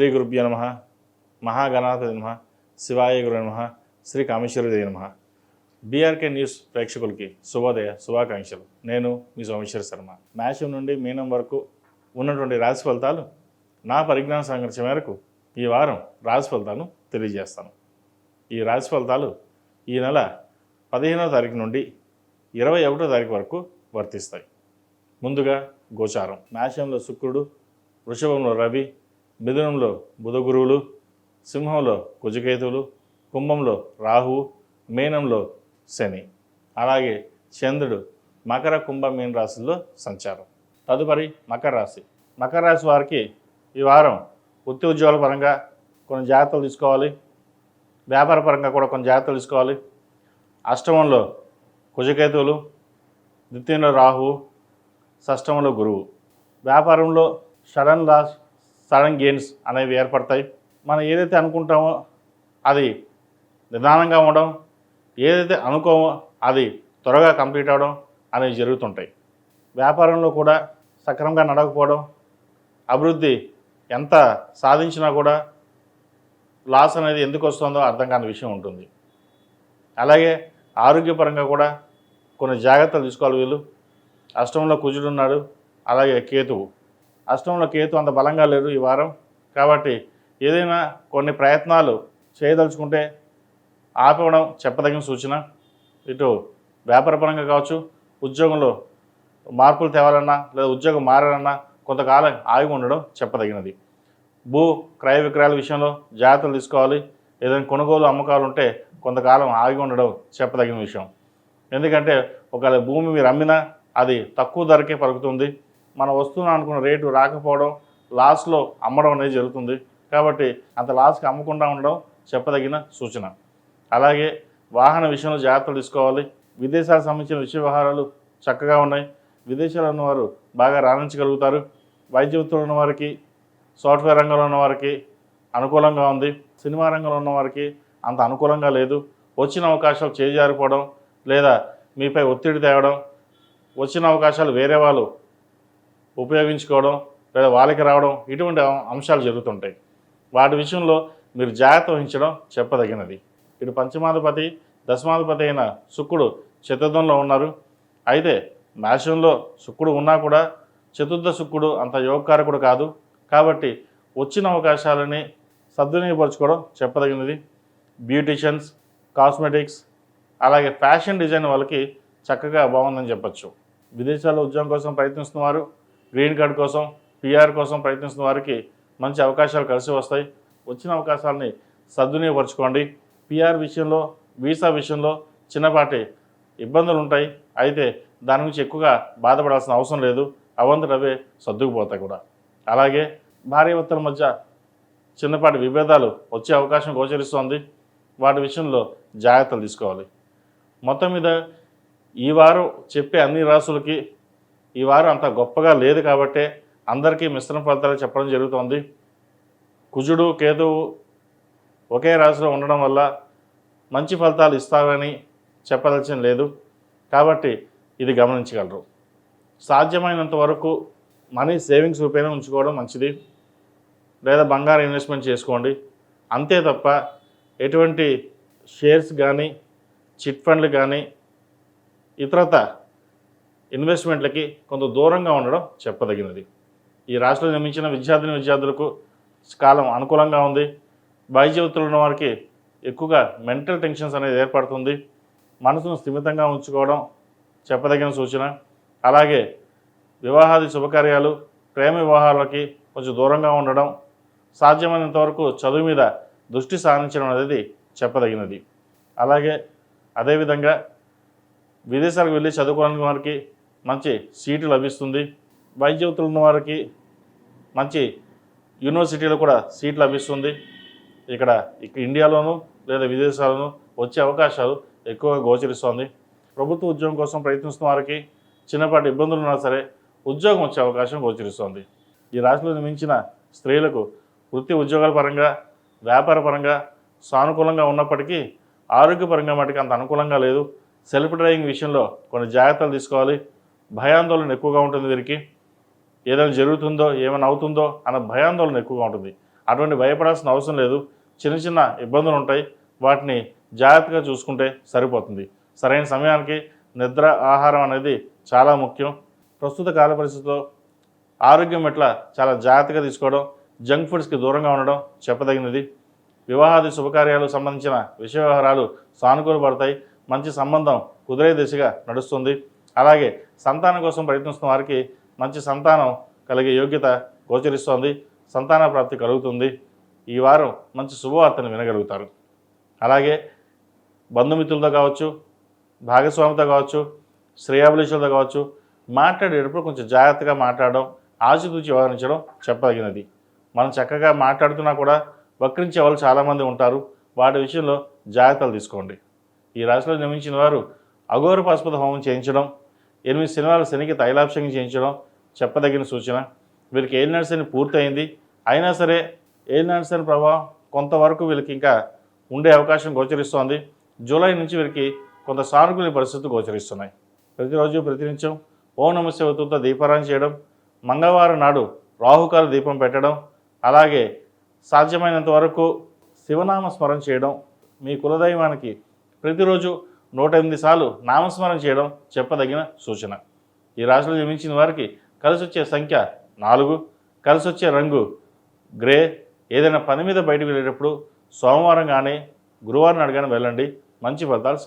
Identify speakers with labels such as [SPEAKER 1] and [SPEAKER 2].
[SPEAKER 1] శ్రీ గురుభ్య నమ మహాగణాధి నమ శివాయ గురు నమ శ్రీ కామేశ్వరి నమ. బీఆర్కే న్యూస్ ప్రేక్షకులకి శుభోదయ శుభాకాంక్షలు. నేను మీ సోమేశ్వర శర్మ. మేషం నుండి మీనం వరకు ఉన్నటువంటి రాశి ఫలితాలు నా పరిజ్ఞాన సంఘర్షణ మేరకు ఈ వారం రాశి ఫలితాలను తెలియజేస్తాను. ఈ రాశి ఫలితాలు ఈ నెల పదిహేనవ తారీఖు నుండి ఇరవై ఒకటో తారీఖు వరకు వర్తిస్తాయి. ముందుగా గోచారం. మేషంలో శుక్రుడు వృషభంలో రవి మిథునంలో బుధ గురువులు సింహంలో కుజకేతువులు కుంభంలో రాహువు మీనంలో శని. అలాగే చంద్రుడు మకర కుంభ మీన రాశుల్లో సంచారం. తదుపరి మకర రాశి. మకర రాశి వారికి ఈ వారం వృత్తి ఉద్యోగాల పరంగా కొన్ని జాగ్రత్తలు తీసుకోవాలి. వ్యాపార పరంగా కూడా కొన్ని జాగ్రత్తలు తీసుకోవాలి. అష్టమంలో కుజకేతువులు ద్వితీయంలో రాహువు షష్టమంలో గురువు. వ్యాపారంలో షడన్ లాస్ సడన్ గెయిన్స్ అనేవి ఏర్పడతాయి. మనం ఏదైతే అనుకుంటామో అది నిదానంగా ఉండడం ఏదైతే అనుకోమో అది త్వరగా కంప్లీట్ అవ్వడం అనేవి జరుగుతుంటాయి. వ్యాపారంలో కూడా సక్రమంగా నడకపోవడం అభివృద్ధి ఎంత సాధించినా కూడా లాస్ అనేది ఎందుకు వస్తుందో అర్థం కాని విషయం ఉంటుంది. అలాగే ఆరోగ్యపరంగా కూడా కొన్ని జాగ్రత్తలు తీసుకోవాలి వీళ్ళు. అష్టంలో కుజుడున్నాడు అలాగే కేతువు. అష్టంలో కేతు అంత బలంగా లేరు ఈ వారం. కాబట్టి ఏదైనా కొన్ని ప్రయత్నాలు చేయదలుచుకుంటే ఆపవడం చెప్పదగిన సూచన. ఇటు వ్యాపారపరంగా కావచ్చు ఉద్యోగంలో మార్పులు తేవాలన్నా లేదా ఉద్యోగం మారాలన్నా కొంతకాలం ఆగి ఉండడం చెప్పదగినది. భూ క్రయ విక్రయాల విషయంలో జాగ్రత్తలు తీసుకోవాలి. ఏదైనా కొనుగోలు అమ్మకాలు ఉంటే కొంతకాలం ఆగి ఉండడం చెప్పదగిన విషయం. ఎందుకంటే ఒకవేళ భూమి మీరు అమ్మినా అది తక్కువ ధరకే పలుకుతుంది. మన వస్తువును అనుకున్న రేటు రాకపోవడం లాస్లో అమ్మడం అనేది జరుగుతుంది. కాబట్టి అంత లాస్కి అమ్మకుండా ఉండడం చెప్పదగిన సూచన. అలాగే వాహన విషయంలో జాగ్రత్తలు తీసుకోవాలి. విదేశాలకు సంబంధించిన విషయ వ్యవహారాలు చక్కగా ఉన్నాయి. విదేశాల్లో ఉన్నవారు బాగా రాణించగలుగుతారు. వైద్య వృత్తులు ఉన్న వారికి సాఫ్ట్వేర్ రంగంలో ఉన్న వారికి అనుకూలంగా ఉంది. సినిమా రంగంలో ఉన్న వారికి అంత అనుకూలంగా లేదు. వచ్చిన అవకాశాలు చేజారిపోవడం లేదా మీపై ఒత్తిడి తేవడం వచ్చిన అవకాశాలు వేరే వాళ్ళు ఉపయోగించుకోవడం లేదా వాళ్ళకి రావడం ఇటువంటి అంశాలు జరుగుతుంటాయి. వాటి విషయంలో మీరు జాగ్రత్త వహించడం చెప్పదగినది. ఇటు పంచమాధిపతి దశమాధిపతి అయిన శుక్రుడు చతుర్థంలో ఉన్నారు. అయితే మేషంలో శుక్రుడు ఉన్నా కూడా చతుర్థ శుక్రుడు అంత యోగకారకుడు కాదు. కాబట్టి వచ్చిన అవకాశాలని సద్వినియోగపరచుకోవడం చెప్పదగినది. బ్యూటిషియన్స్ కాస్మెటిక్స్ అలాగే ఫ్యాషన్ డిజైన్ వాళ్ళకి చక్కగా బాగుందని చెప్పచ్చు. విదేశాల్లో ఉద్యోగం కోసం ప్రయత్నిస్తున్నవారు గ్రీన్ కార్డ్ కోసం పిఆర్ కోసం ప్రయత్నిస్తున్న వారికి మంచి అవకాశాలు కలిసి వస్తాయి. వచ్చిన అవకాశాలని సద్వినియోగపరచుకోండి. పిఆర్ విషయంలో వీసా విషయంలో చిన్నపాటి ఇబ్బందులు ఉంటాయి. అయితే దాని గురించి ఎక్కువగా బాధపడాల్సిన అవసరం లేదు. అవంతులు అవే సర్దుకుపోతాయి కూడా. అలాగే భార్యాభర్తల మధ్య చిన్నపాటి విభేదాలు వచ్చే అవకాశం గోచరిస్తోంది. వాటి విషయంలో జాగ్రత్తలు తీసుకోవాలి. మొత్తం మీద ఈ వారం చెప్పే అన్ని రాసులకి ఈ వారం అంత గొప్పగా లేదు కాబట్టే అందరికీ మిశ్రమ ఫలితాలు చెప్పడం జరుగుతోంది. కుజుడు కేతువు ఒకే రాశిలో ఉండడం వల్ల మంచి ఫలితాలు ఇస్తారని చెప్పదలసిన లేదు. కాబట్టి ఇది గమనించగలరు. సాధ్యమైనంత వరకు మనీ సేవింగ్స్ రూపేణ ఉంచుకోవడం మంచిది. లేదా బంగారం ఇన్వెస్ట్మెంట్ చేసుకోండి. అంతే తప్ప ఎటువంటి షేర్స్ కానీ చిట్ ఫండ్లు కానీ ఇతరత ఇన్వెస్ట్మెంట్లకి కొంత దూరంగా ఉండడం చెప్పదగినది. ఈ రాష్ట్రంలో నిర్మించిన విద్యార్థిని విద్యార్థులకు కాలం అనుకూలంగా ఉంది. వైద్య జీవితంలో ఉన్న వారికి ఎక్కువగా మెంటల్ టెన్షన్స్ అనేది ఏర్పడుతుంది. మనసును స్థిమితంగా ఉంచుకోవడం చెప్పదగిన సూచన. అలాగే వివాహాది శుభకార్యాలు ప్రేమ వివాహాలకి కొంచెం దూరంగా ఉండడం సాధ్యమైనంత వరకు చదువు మీద దృష్టి సారించడం అనేది చెప్పదగినది. అలాగే అదేవిధంగా విదేశాలకు వెళ్ళి చదువుకోవడానికి వారికి మంచి సీటు లభిస్తుంది. వైద్యవతులు ఉన్న వారికి మంచి యూనివర్సిటీలో కూడా సీట్ లభిస్తుంది. ఇక్కడ ఇక్కడ ఇండియాలోను లేదా విదేశాలను వచ్చే అవకాశాలు ఎక్కువగా గోచరిస్తోంది. ప్రభుత్వ ఉద్యోగం కోసం ప్రయత్నిస్తున్న వారికి చిన్నపాటి ఇబ్బందులు ఉన్నా సరే ఉద్యోగం వచ్చే అవకాశం గోచరిస్తోంది. ఈ రాశిలో నిర్మించిన స్త్రీలకు వృత్తి ఉద్యోగాల పరంగా వ్యాపార పరంగా సానుకూలంగా ఉన్నప్పటికీ ఆరోగ్యపరంగా మటుకు అంత అనుకూలంగా లేదు. సెల్ఫ్ డ్రైవింగ్ విషయంలో కొన్ని జాగ్రత్తలు తీసుకోవాలి. భయాందోళన ఎక్కువగా ఉంటుంది వీరికి ఏదైనా జరుగుతుందో ఏమైనా అవుతుందో అన్న భయాందోళన ఎక్కువగా ఉంటుంది. అటువంటి భయపడాల్సిన అవసరం లేదు. చిన్న చిన్న ఇబ్బందులు ఉంటాయి. వాటిని జాగ్రత్తగా చూసుకుంటే సరిపోతుంది. సరైన సమయానికి నిద్ర ఆహారం అనేది చాలా ముఖ్యం. ప్రస్తుత కాల పరిస్థితిలో ఆరోగ్యం ఎట్లా చాలా జాగ్రత్తగా తీసుకోవడం జంక్ ఫుడ్స్కి దూరంగా ఉండడం చెప్పదగినది. వివాహాది శుభకార్యాలకు సంబంధించిన విషయ వ్యవహారాలు సానుకూల పడతాయి. మంచి సంబంధం కుదిరే దిశగా నడుస్తుంది. అలాగే సంతానం కోసం ప్రయత్నిస్తున్న వారికి మంచి సంతానం కలిగే యోగ్యత గోచరిస్తోంది. సంతాన ప్రాప్తి కలుగుతుంది. ఈ వారం మంచి శుభవార్తను వినగలుగుతారు. అలాగే బంధుమిత్రులతో కావచ్చు భాగస్వామితో కావచ్చు శ్రేయాభిలేషులతో కావచ్చు మాట్లాడేటప్పుడు కొంచెం జాగ్రత్తగా మాట్లాడడం ఆచితూచి వ్యవహరించడం చెప్పదగినది. మనం చక్కగా మాట్లాడుతున్నా కూడా వక్రించే వాళ్ళు చాలామంది ఉంటారు. వాటి విషయంలో జాగ్రత్తలు తీసుకోండి. ఈ రాశిలో నిర్మించిన వారు అఘోర పాశుపత హోమం చేయించడం ఎనిమిది సినిమాల శనికి తైలాభిషేకం చేయించడం చెప్పదగిన సూచన. వీరికి ఏలినాడు శని పూర్తయింది. అయినా సరే ఏలినాడు శని ప్రభావం కొంతవరకు వీళ్ళకి ఇంకా ఉండే అవకాశం గోచరిస్తోంది. జూలై నుంచి వీరికి కొంత సానుకూల పరిస్థితులు గోచరిస్తున్నాయి. ప్రతిరోజు ప్రతినిత్యం ఓం నమ శివతుతో దీపారాయణ చేయడం మంగళవారం నాడు రాహుకాల దీపం పెట్టడం అలాగే సాధ్యమైనంత వరకు శివనామ స్మరణ చేయడం మీ కులదైవానికి ప్రతిరోజు నూట ఎనిమిది సార్లు నామస్మరణ చేయడం చెప్పదగిన సూచన. ఈ రాశిలో జన్మించిన వారికి కలిసి వచ్చే సంఖ్య నాలుగు కలిసి వచ్చే రంగు గ్రే. ఏదైనా పని మీద బయటకు వెళ్ళేటప్పుడు సోమవారం కానీ గురువారం అడగానే వెళ్ళండి. మంచి ఫలితాలు